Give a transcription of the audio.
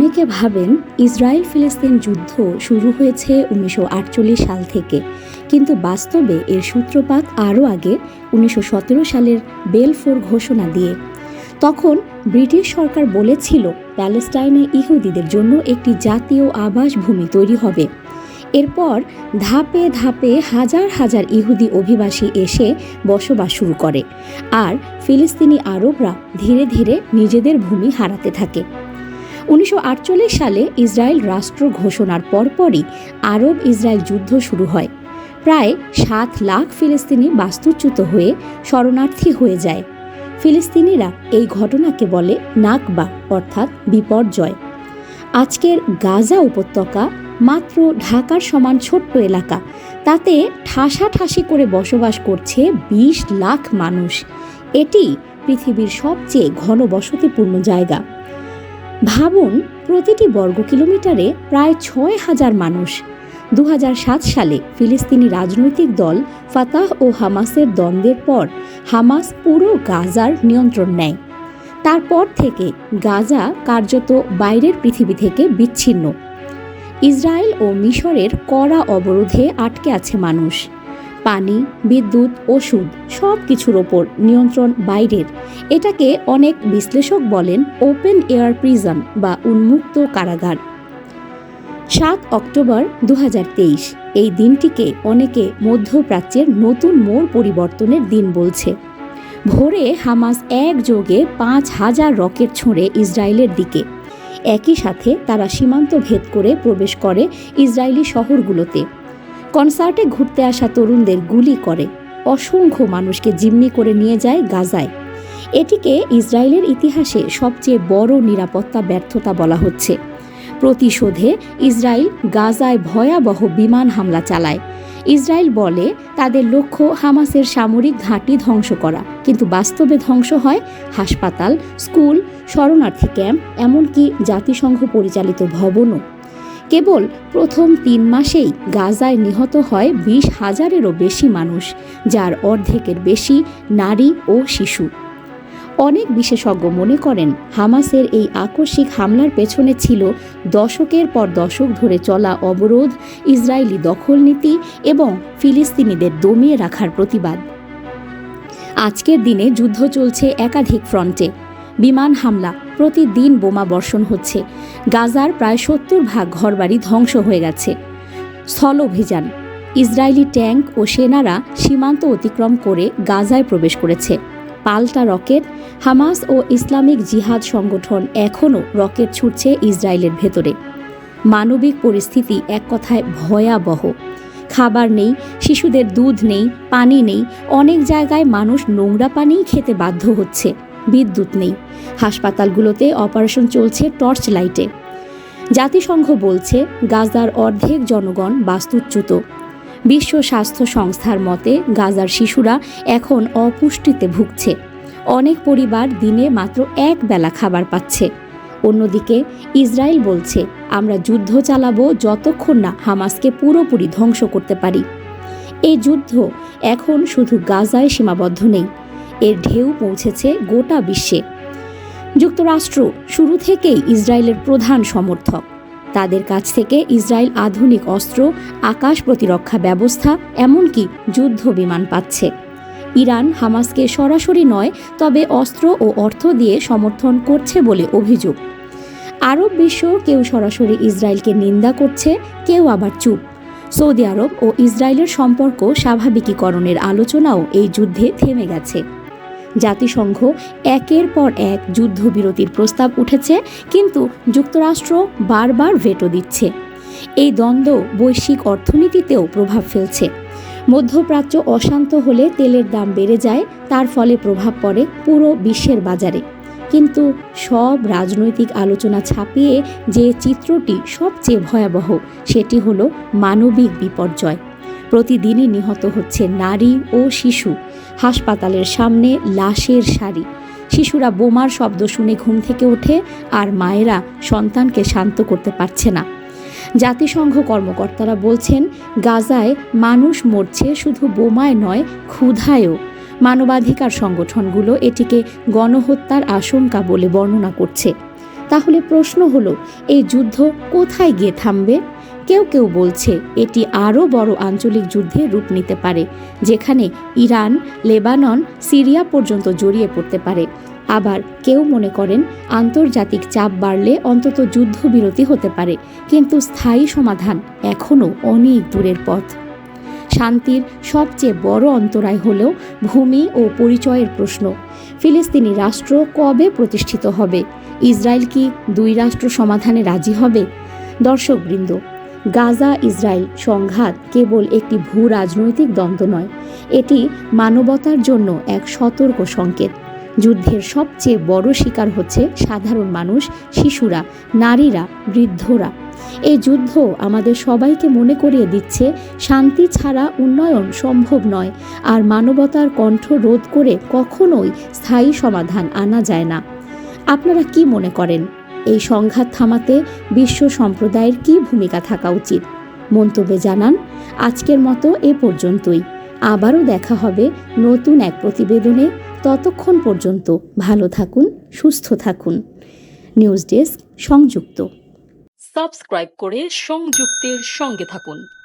অনেকে ভাবেন ইসরায়েল ফিলিস্তিন যুদ্ধ শুরু হয়েছে উনিশশো সাল থেকে। কিন্তু বাস্তবে এর সূত্রপাত আরও আগে, উনিশশো সালের বেলফোর ঘোষণা দিয়ে। তখন ব্রিটিশ সরকার বলেছিল প্যালেস্টাইনে ইহুদিদের জন্য একটি জাতীয় আবাসভূমি তৈরি হবে। এরপর ধাপে ধাপে হাজার হাজার ইহুদি অভিবাসী এসে বসবাস শুরু করে। আর ফিলিস্তিনি আরবরা ধীরে ধীরে নিজেদের ভূমি হারাতে থাকে। উনিশশো আটচল্লিশ সালে ইসরায়েল রাষ্ট্র ঘোষণার পরপরই আরব ইসরায়েল যুদ্ধ শুরু হয়। প্রায় সাত লাখ ফিলিস্তিনি বাস্তুচ্যুত হয়ে শরণার্থী হয়ে যায়। ফিলিস্তিনিরা এই ঘটনাকে বলে নাকবা, অর্থাৎ বিপর্যয়। আজকের গাজা উপত্যকা মাত্র ঢাকার সমান ছোট্ট এলাকা। তাতে ঠাসাঠাসি করে বসবাস করছে বিশ লাখ মানুষ। এটি পৃথিবীর সবচেয়ে ঘনবসতিপূর্ণ জায়গা। ভাবুন, প্রতিটি বর্গ কিলোমিটারে প্রায় ছয় হাজার মানুষ। দু হাজার সাত সালে ফিলিস্তিনি রাজনৈতিক দল ফাতাহ ও হামাসের দ্বন্দ্বের পর হামাস পুরো গাজার নিয়ন্ত্রণ নেয়। তারপর থেকে গাজা কার্যত বাইরের পৃথিবী থেকে বিচ্ছিন্ন। ইসরায়েল ও মিশরের কড়া অবরোধে আটকে আছে মানুষ। পানি, বিদ্যুৎ, ওষুধ সব কিছুর ওপর নিয়ন্ত্রণ বাইরের। এটাকে অনেক বিশ্লেষক বলেন ওপেন এয়ার প্রিজন বা উন্মুক্ত কারাগার। সাত অক্টোবর দু হাজার তেইশ, এই দিনটিকে অনেকে মধ্যপ্রাচ্যের নতুন মোড় পরিবর্তনের দিন বলছে। ভোরে হামাস একযোগে পাঁচ হাজার রকেট ছুঁড়ে ইসরায়েলের দিকে। একই সাথে তারা সীমান্ত ভেদ করে প্রবেশ করে ইসরায়েলি শহরগুলোতে। কনসার্টে ঘুরতে আসা তরুণদের গুলি করে। অসংখ্য মানুষকে জিম্মি করে নিয়ে যায় গাজায়। এটিকে ইসরায়েলের ইতিহাসে সবচেয়ে বড় নিরাপত্তা ব্যর্থতা বলা হচ্ছে। প্রতিশোধে ইসরায়েল গাজায় ভয়াবহ বিমান হামলা চালায়। ইসরায়েল বলে তাদের লক্ষ্য হামাসের সামরিক ঘাঁটি ধ্বংস করা, কিন্তু বাস্তবে ধ্বংস হয় হাসপাতাল, স্কুল, শরণার্থী ক্যাম্প, এমনকি জাতিসংঘ পরিচালিত ভবনও। কেবল প্রথম তিন মাসেই গাজায় নিহত হয় বিশ হাজারেরও বেশি মানুষ, যার অর্ধেকের বেশি নারী ও শিশু। অনেক বিশেষজ্ঞ মনে করেন, হামাসের এই আকস্মিক হামলার পেছনে ছিল দশকের পর দশক ধরে চলা অবরোধ, ইসরায়েলি দখল নীতি এবং ফিলিস্তিনিদের দমিয়ে রাখার প্রতিবাদ। আজকের দিনে যুদ্ধ চলছে একাধিক ফ্রন্টে। বিমান হামলা, প্রতিদিন বোমা বর্ষণ হচ্ছে। গাজার প্রায় সত্তর ভাগ ঘরবাড়ি ধ্বংস হয়ে গেছে। স্থল অভিযান, ইসরায়েলি ট্যাঙ্ক ও সেনারা সীমান্ত অতিক্রম করে গাজায় প্রবেশ করেছে। পাল্টা রকেট, হামাস ও ইসলামিক জিহাদ সংগঠন এখনও রকেট ছুটছে ইসরায়েলের ভেতরে। মানবিক পরিস্থিতি এক কথায় ভয়াবহ। খাবার নেই, শিশুদের দুধ নেই, পানি নেই, অনেক জায়গায় মানুষ নোংরা পানিই খেতে বাধ্য হচ্ছে। বিদ্যুৎ নেই। হাসপাতালগুলোতে অপারেশন চলছে টর্চ লাইটে। জাতিসংঘ বলছে, গাজার অর্ধেক জনগণ বাস্তুচ্যুত। বিশ্ব স্বাস্থ্য সংস্থার মতে, গাজার শিশুরা এখন অপুষ্টিতে ভুগছে। অনেক পরিবার দিনে মাত্র এক বেলা খাবার পাচ্ছে। অন্যদিকে, ইসরায়েল বলছে, আমরা যুদ্ধ চালাবো যতক্ষণ না হামাসকে পুরোপুরি ধ্বংস করতে পারি। এই যুদ্ধ এখন শুধু গাজায় সীমাবদ্ধ নেই এর ঢেউ পৌঁছেছে গোটা বিশ্বে। যুক্তরাষ্ট্র শুরু থেকেই ইসরায়েলের প্রধান সমর্থক। তাদের কাছ থেকে ইসরায়েল আধুনিক অস্ত্র, আকাশ প্রতিরক্ষা ব্যবস্থা, এমনকি যুদ্ধ বিমান পাচ্ছে। ইরান হামাসকে সরাসরি নয়, তবে অস্ত্র ও অর্থ দিয়ে সমর্থন করছে বলে অভিযোগ। আরব বিশ্ব কেউ সরাসরি ইসরায়েলকে নিন্দা করছে, কেউ আবার চুপ। সৌদি আরব ও ইসরায়েলের সম্পর্ক স্বাভাবিকীকরণের আলোচনাও এই যুদ্ধে থেমে গেছে। জাতিসংঘ একের পর এক যুদ্ধবিরতির প্রস্তাব উঠেছে, কিন্তু যুক্তরাষ্ট্র বারবার ভেটো দিচ্ছে। এই দ্বন্দ্ব বৈশ্বিক অর্থনীতিতেও প্রভাব ফেলছে। মধ্যপ্রাচ্য অশান্ত হলে তেলের দাম বেড়ে যায়, তার ফলে প্রভাব পড়ে পুরো বিশ্বের বাজারে। কিন্তু সব রাজনৈতিক আলোচনা ছাপিয়ে যে চিত্রটি সবচেয়ে ভয়াবহ, সেটি হলো মানবিক বিপর্যয়। প্রতিদিনই নিহত হচ্ছে নারী ও শিশু। হাসপাতালের সামনে লাশের সারি। শিশুরা বোমার শব্দ শুনে ঘুম থেকে ওঠে আর মায়েরা সন্তানকে শান্ত করতে পারছে না। জাতিসংঘ কর্মকর্তারা বলছেন, গাজায় মানুষ মরছে শুধু বোমায় নয়, ক্ষুধায়ও। মানবাধিকার সংগঠনগুলো এটিকে গণহত্যার আশঙ্কা বলে বর্ণনা করছে। তাহলে প্রশ্ন হলো, এই যুদ্ধ কোথায় গিয়ে থামবে? কেউ কেউ বলছে এটি আরও বড় আঞ্চলিক যুদ্ধে রূপ নিতে পারে, যেখানে ইরান, লেবানন, সিরিয়া পর্যন্ত জড়িয়ে পড়তে পারে। আবার কেউ মনে করেন আন্তর্জাতিক চাপ বাড়লে অন্তত যুদ্ধবিরতি হতে পারে, কিন্তু স্থায়ী সমাধান এখনও অনেক দূরের পথ। শান্তির সবচেয়ে বড় অন্তরায় হল ভূমি ও পরিচয়ের প্রশ্ন, ফিলিস্তিনি রাষ্ট্র কবে প্রতিষ্ঠিত হবে? ইসরায়েল কি দুই রাষ্ট্র সমাধানে রাজি হবে? দর্শকবৃন্দ গাজা ইসরায়েল সংঘাত কেবল একটি ভূ রাজনৈতিক দ্বন্দ্ব নয়, এটি মানবতার জন্য এক সতর্ক সংকেত। যুদ্ধের সবচেয়ে বড় শিকার হচ্ছে সাধারণ মানুষ, শিশুরা, নারীরা, বৃদ্ধরা। এই যুদ্ধ আমাদের সবাইকে মনে করিয়ে দিচ্ছে, শান্তি ছাড়া উন্নয়ন সম্ভব নয় আর মানবতার কণ্ঠ রোধ করে কখনোই স্থায়ী সমাধান আনা যায় না। আপনারা কি মনে করেন? এই সংঘাত থামাতে বিশ্ব সম্প্রদায়ের কি ভূমিকা থাকা উচিত? মন্তব্যে জানান, আজকের মতো এ পর্যন্তই। আবারও দেখা হবে নতুন এক প্রতিবেদনে। ততক্ষণ পর্যন্ত ভালো থাকুন, সুস্থ থাকুন। নিউজ ডেস্ক সংযুক্ত। সাবস্ক্রাইব করে সংযুক্তের সঙ্গে থাকুন।